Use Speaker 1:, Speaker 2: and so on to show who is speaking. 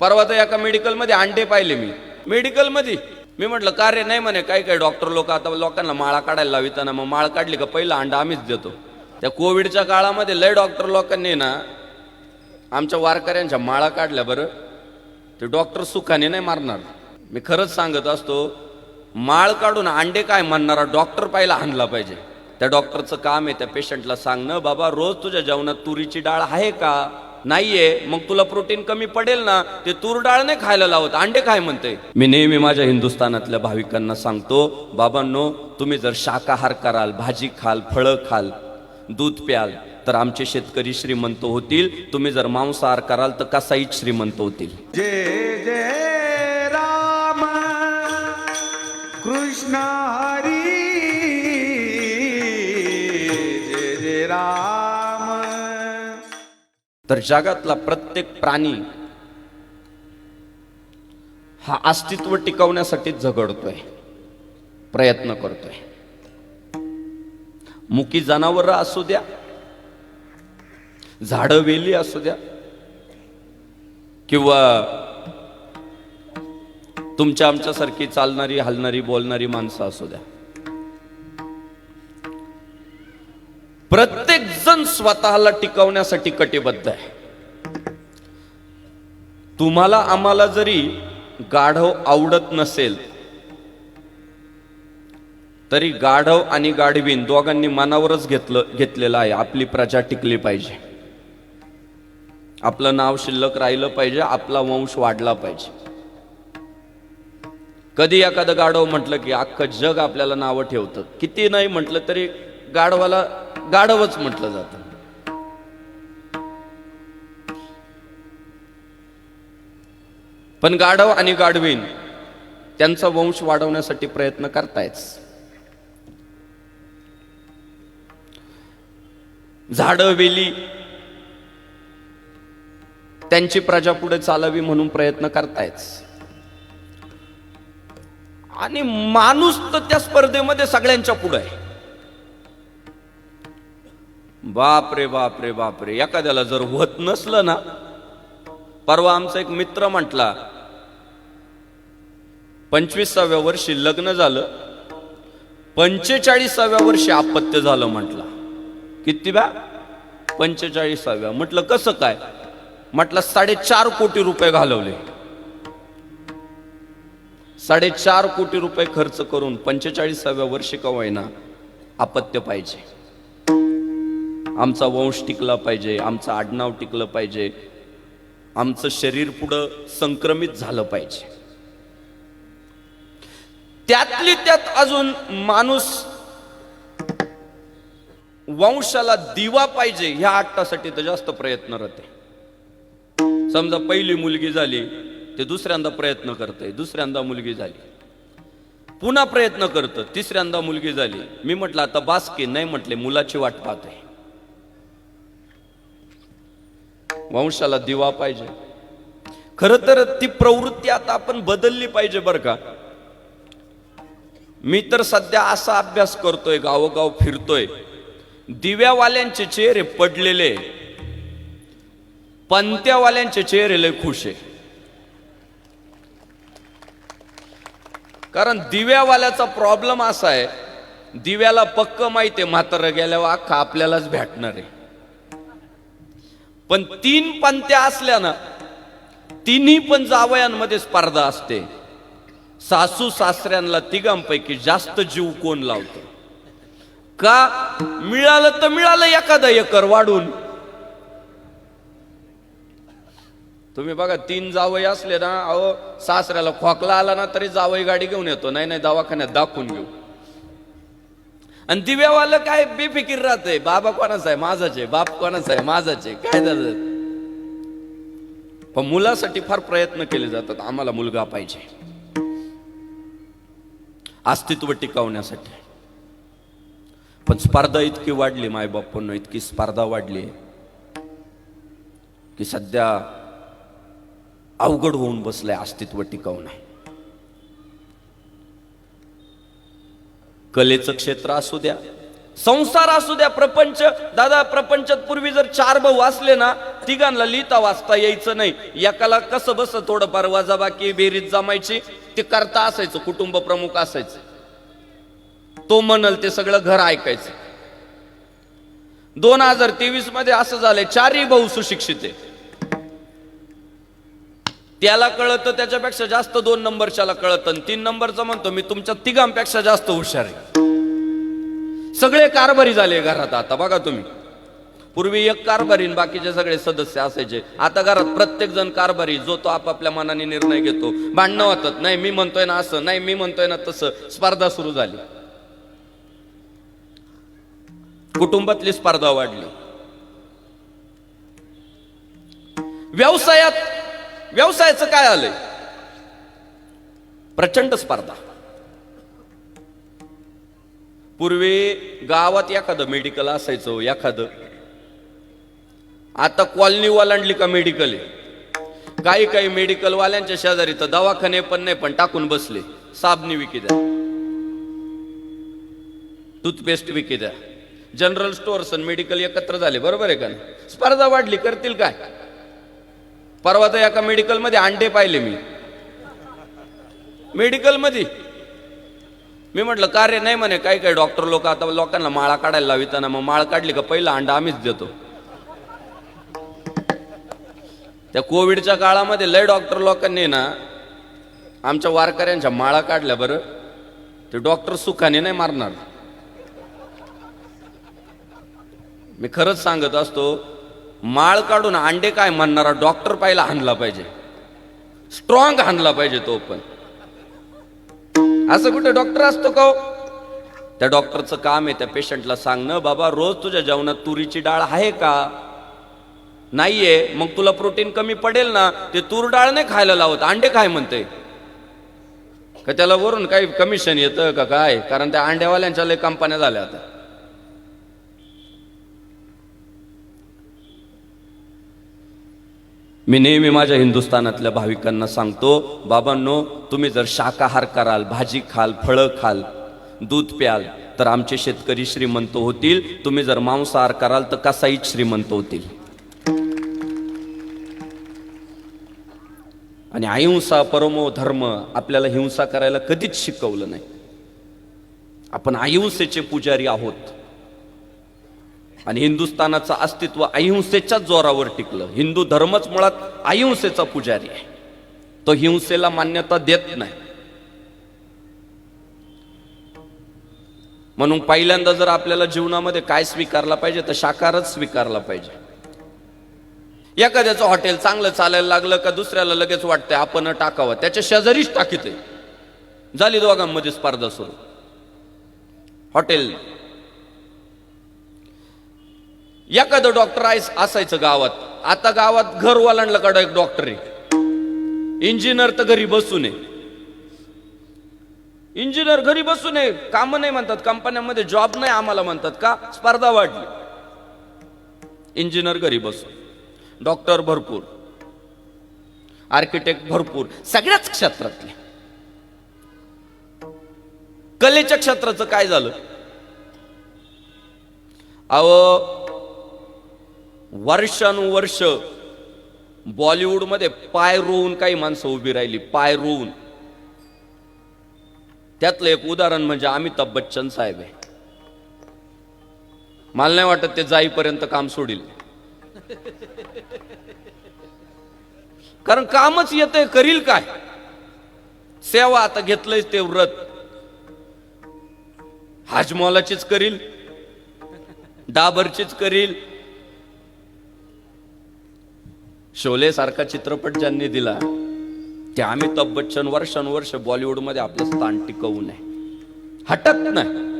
Speaker 1: परवा तर एका मेडिकलमध्ये अंडे पाहिले मी. मेडिकलमध्ये मी म्हटलं का रे नाही म्हणे काही काही डॉक्टर लोक आता लोकांना माळा काढायला लाविताना मग माळ काढली का पहिला अंडा आम्हीच देतो. त्या कोविडच्या काळामध्ये लय डॉक्टर लोकांनी ना आमच्या वारकऱ्यांच्या माळा काढल्या बरं. ते डॉक्टर सुखाने नाही मारणार. मी खरंच सांगत असतो माळ काढून अंडे काय म्हणणारा डॉक्टर पाहिला आणला पाहिजे. त्या डॉक्टरचं काम आहे त्या पेशंटला सांगणं बाबा रोज तुझ्या जेवणात तुरीची डाळ आहे का? नाहीये मग तुला प्रोटीन कमी पडेल ना ते तूर डाळ नाही खायला लावत अंडे काय म्हणते. मी नेहमी माझ्या हिंदुस्थानातल्या भाविकांना सांगतो बाबांनो तुम्ही जर शाकाहार कराल भाजी खाल फळं खाल दूध प्याल तर आमचे शेतकरी श्रीमंत होतील. तुम्ही जर मांसाहार कराल तर कसाईच श्रीमंत होतील.
Speaker 2: जे जे राम. कृष्णा
Speaker 1: तर जगातला प्रत्येक प्राणी हा अस्तित्व टिकवण्यासाठी झगडतोय प्रयत्न करतोय. मुकी जनावर असू द्या झाडं वेली असू द्या किंवा तुमच्या आमच्यासारखी चालणारी हलणारी बोलणारी माणसं असू द्या. प्रत्येक जण स्वतःला टिकवण्यासाठी कटिबद्ध आहे. तुम्हाला आम्हाला जरी गाढव आवडत नसेल तरी गाढव आणि गाढवीन दोघांनी मनावरच घेतलं घेतलेलं आहे. आपली प्रजा टिकली पाहिजे. आपलं नाव शिल्लक राहिलं पाहिजे आपला वंश वाढला पाहिजे. कधी एखादं गाढव म्हटलं की अख्खं जग आपल्याला नावं ठेवतं. किती नाही म्हटलं तरी गाढवाला गाढवच म्हटलं जातं. पण गाढव आणि गाढवीन त्यांचा वंश वाढवण्यासाठी प्रयत्न करतायच झाडं वेली त्यांची प्रजा पुढे चालावी म्हणून प्रयत्न करतायच आणि माणूस तर त्या स्पर्धेमध्ये सगळ्यांच्या पुढे आहे. बाप रे बाप रे बाप रे एखाद्याला जर होत नसलं ना परवा आमचा एक मित्र म्हटला पंचवीसाव्या वर्षी लग्न झालं पंचेचाळीसाव्या वर्षी अपत्य झालं म्हटलं. किती बा? पंचेचाळीसाव्या. म्हटलं कसं काय? म्हटलं साडेचार कोटी रुपये घालवले. साडेचार कोटी रुपये खर्च करून पंचेचाळीसाव्या वर्षी का होईना अपत्य पाहिजे. आमचा वंश टिकला पाहिजे आमचं आडनाव टिकलं पाहिजे आमचं शरीर पुढं संक्रमित झालं पाहिजे. त्यातली त्यात अजून माणूस वंशाला दिवा पाहिजे ह्या आट्टासाठी तर जास्त प्रयत्न राहते समजा पहिली मुलगी झाली ते दुसऱ्यांदा प्रयत्न करते दुसऱ्यांदा मुलगी झाली. पुन्हा प्रयत्न करतं तिसऱ्यांदा मुलगी झाली. मी म्हटलं आता बासकी नाही म्हटले मुलाची वाट पाहते वंशाला दिवा पाहिजे. खर तर ती प्रवृत्ती आता आपण बदलली पाहिजे बरं का. मी तर सध्या असा अभ्यास करतोय गावोगाव फिरतोय. दिव्यावाल्यांचे चेहरे पडलेले. पंत्यावाल्यांचे चेहरे लय खुश आहे. कारण दिव्यावाल्याचा प्रॉब्लेम असा आहे दिव्याला पक्क माहिती आहे म्हातारं गेल्यावर अख्खा आपल्यालाच भेटणार आहे. पण तीन पंत्या असल्यानं तिन्ही पण जावयांमध्ये स्पर्धा असते. सासू सासऱ्यांना तिघांपैकी जास्त जीव कोण लावतो? का मिळालं तर मिळालं एखादा एकर वाढून? तुम्ही बघा तीन जावई असले ना अहो सासऱ्याला खोकला आला ना तरी जावई गाडी घेऊन येतो. नाही नाही दवाखान्यात दाखवून घेऊ. आणि दिव्यावालं काय बेफिकीर राहतंय? बाबा कोणाचा आहे? माझाच. आहे बाप कोणाचा आहे? माझाच. आहे काय झालं? पण मुलासाठी फार प्रयत्न केले जातात. आम्हाला मुलगा पाहिजे. अस्तित्व टिकवण्यासाठी. पण स्पर्धा इतकी वाढली माय बापांना इतकी स्पर्धा वाढली की सध्या अवघड होऊन बसलंय अस्तित्व टिकवणं. कलेचं क्षेत्र असू द्या संसार असू द्या प्रपंच. दादा प्रपंचात पूर्वी जर चार भाऊ असले ना तिघांना लिहिता वाचता यायचं नाही. एकाला कसं बस थोडंफार वजाबाकी बेरीज जमायची ते करता असायचं कुटुंब प्रमुख असायचं. तो म्हणल ते सगळं घर ऐकायचं. दोन हजार तेवीसमध्ये असं झालंय चारही भाऊ सुशिक्षित आहे. त्याला कळतं त्याच्यापेक्षा जास्त दोन नंबरच्याला कळतं आणि तीन नंबरचा म्हणतो मी तुमच्या तिघांपेक्षा जास्त हुशार आहे. सगळे कारभारी झाले घरात आता बघा तुम्ही. पूर्वी एक कारभारी बाकीचे सगळे सदस्य असायचे. आता घरात प्रत्येक जण कारभारी जो तो आपापल्या मनाने निर्णय घेतो. भांडणं होतात. नाही मी म्हणतोय ना असं. नाही मी म्हणतोय ना तसं. स्पर्धा सुरू झाली. कुटुंबातली स्पर्धा वाढली. व्यवसायात व्यवसायाचं काय आलंय? प्रचंड स्पर्धा. पूर्वी गावात एखादं मेडिकल असायचं एखादं. आता कॉलनी ओलांडली का मेडिकल आहे? काही काही मेडिकल वाल्यांच्या शेजारी तर दवाखाने पण नाही पण टाकून बसले. साबणी विकी द्या. टूथपेस्ट विकी द्या. जनरल स्टोअर्स आणि मेडिकल एकत्र झाले बरोबर आहे का स्पर्धा वाढली करतील काय? परवा तर एका मेडिकलमध्ये अंडे पाहिले मी. मेडिकलमध्ये. मी म्हटलं का रे नाही म्हणे काही काही डॉक्टर लोक आता लोकांना माळा काढायला लाविताना मग माळ काढली का पहिला अंडा आम्हीच देतो. त्या कोविडच्या काळामध्ये लय डॉक्टर लोकांनी ना आमच्या वारकऱ्यांच्या माळा काढल्या बरं. ते डॉक्टर सुखाने नाही मारणार. मी खरंच सांगत असतो माळ काढून अंडे काय म्हणणारा डॉक्टर पाहिला हाणला पाहिजे. स्ट्रॉंग हाणला पाहिजे तो पण. असं कुठे डॉक्टर असतो का हो? त्या डॉक्टरचं काम आहे त्या पेशंटला सांगणं बाबा रोज तुझ्या जेवणात तुरीची डाळ आहे का? नाहीये. मग तुला प्रोटीन कमी पडेल ना ते तूर डाळ नाही खायला लावत. अंडे काय म्हणते? का त्याला वरून काही कमिशन येतं का काय? कारण त्या अंड्यावाल्यांच्या लय कंपन्या झाल्या आता. मी नेहमी माझ्या हिंदुस्थानातल्या भाविकांना सांगतो बाबांनो तुम्ही जर शाकाहार कराल भाजी खाल फळं खाल दूध प्याल तर आमचे शेतकरी श्रीमंत होतील. तुम्ही जर मांसाहार कराल तर कसाईच श्रीमंत होतील. आणि अहिंसा परमो धर्म आपल्याला हिंसा करायला कधीच शिकवलं नाही. आपण अहिंसेचे पुजारी आहोत. आणि हिंदुस्थानाचं अस्तित्व अहिंसेच्याच जोरावर टिकलं. हिंदू धर्मच मुळात अहिंसेचा पुजारी आहे. तो हिंसेला मान्यता देत नाही. म्हणून पहिल्यांदा जर आपल्याला जीवनामध्ये काय स्वीकारला पाहिजे तर शाकारच स्वीकारला पाहिजे. एखाद्याचं हॉटेल चांगलं चालायला लागलं का दुसऱ्याला लगेच वाटतंय आपण टाकावं त्याच्या शेजारीच टाकीत झाली दोघांमध्ये स्पर्धा सुरू. हॉटेल एखादं डॉक्टर आहे असायचं गावात. आता गावात घर ओलांडलं एक डॉक्टर आहे. इंजिनियर तर घरी बसू नये इंजिनियर घरी बसू नये काम नाही म्हणतात. कंपन्यांमध्ये जॉब नाही आम्हाला म्हणतात का? स्पर्धा वाढली. इंजिनियर घरी बसू डॉक्टर भरपूर. आर्किटेक्ट भरपूर. सगळ्याच क्षेत्रातले. कलेच्या क्षेत्राचं काय झालं? अहो वर्षानुवर्ष बॉलिवूडमध्ये पाय रोवून काही माणसं उभी राहिली पाय रोवून. त्यातलं एक उदाहरण म्हणजे अमिताभ बच्चन साहेब आहे. मला नाही वाटत ते जाईपर्यंत काम सोडील. कारण कामच येतंय करील काय? सेवा आता घेतलंय ते व्रत. हाजमॉलाचीच करील. डाबरचीच करील. शोले सारखा चित्रपट ज्यांनी दिला ते अमिताभ बच्चन वर्षानुवर्ष बॉलिवूडमध्ये आपलं स्थान टिकवू नये. हटत नाही.